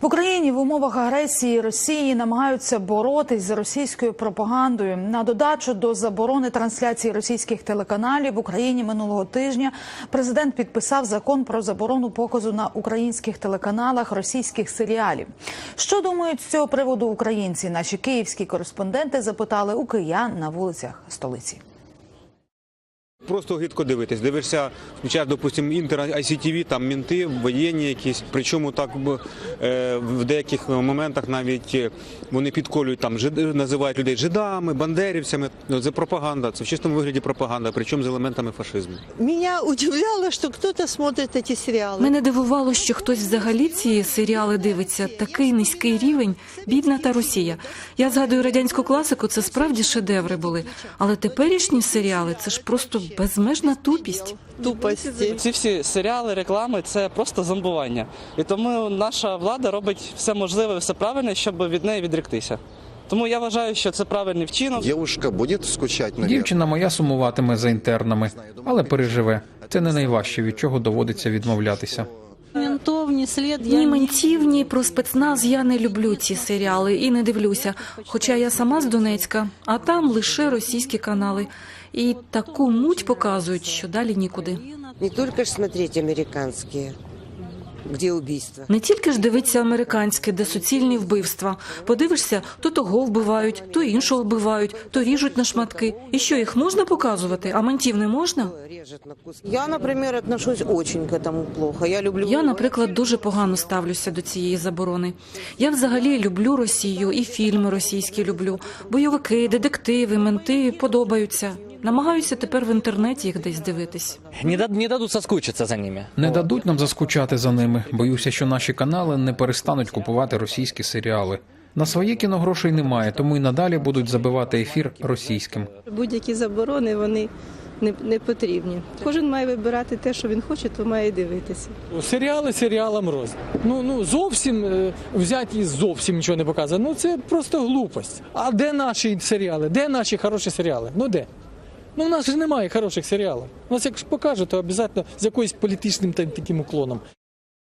В Україні в умовах агресії Росії намагаються боротись з російською пропагандою. На додачу до заборони трансляції російських телеканалів в Україні минулого тижня президент підписав закон про заборону показу на українських телеканалах російських серіалів. Що думають з цього приводу українці? Наші київські кореспонденти запитали у киян на вулицях столиці. Просто гидко дивитись. Дивишся, включаєш, допустим, інтер ICTV, там мінти, воєнні якісь. Причому так е, в деяких моментах навіть е, вони підколюють там жид, називають людей жидами, бандерівцями. Ну, Це пропаганда. Це в чистому вигляді пропаганда, причому з елементами фашизму. Меня удивляло, что кто-то смотрит эти сериалы. Мене дивувало, що хтось взагалі ці серіали дивиться. Такий низький рівень, бідна та Росія. Я згадую радянську класику, це справді шедеври були. Але теперішні серіали це ж просто безмежна тупість. Тупості Ці всі серіали, реклами це просто зомбування. І тому наша влада робить все можливе, все правильне, щоб від неї відректися. Тому я вважаю, що це правильний вчинок. Девушка буде скучати наверное. Дівчина моя сумуватиме за інтернами, але переживе. Це не найважче, від чого доводиться відмовлятися. Ні слід. Ні ментів, ні про спецназ я не люблю ці серіали і не дивлюся. Хоча я сама з Донецька, а там лише російські канали. І таку муть показують, що далі нікуди. Не только ж смотреть американские, где убийства. Не тільки ж дивиться американське, де суцільні вбивства. Подивишся, то того вбивають, то іншого вбивають, то ріжуть на шматки. І що їх можна показувати, а ментів не можна? Я, например, отношусь очень к этому плохо. Я люблю... Я, наприклад, дуже погано ставлюся до цієї заборони. Я взагалі люблю Росію і фільми російські люблю. Бойовики, детективи, менти подобаються. Намагаюся тепер в інтернеті їх десь дивитись. не, дад- не дадут соскучиться за ними. Не дадуть нам заскучати за ними. Боюся, що наші канали не перестануть купувати російські серіали. На своє кіно грошей немає, тому і надалі будуть забивати ефір російським. Будь-які заборони вони не, не потрібні. Кожен має вибирати те, що він хоче, то має дивитися. Серіали серіалам роз. Ну ну зовсім е, взяти і зовсім нічого не показує. Ну це просто глупость. А де наші серіали? Де наші хороші серіали? Ну де? Ну в нас ж немає хороших серіалів. У нас як покажуть, то обов'язково з якоюсь політичним та- таким уклоном.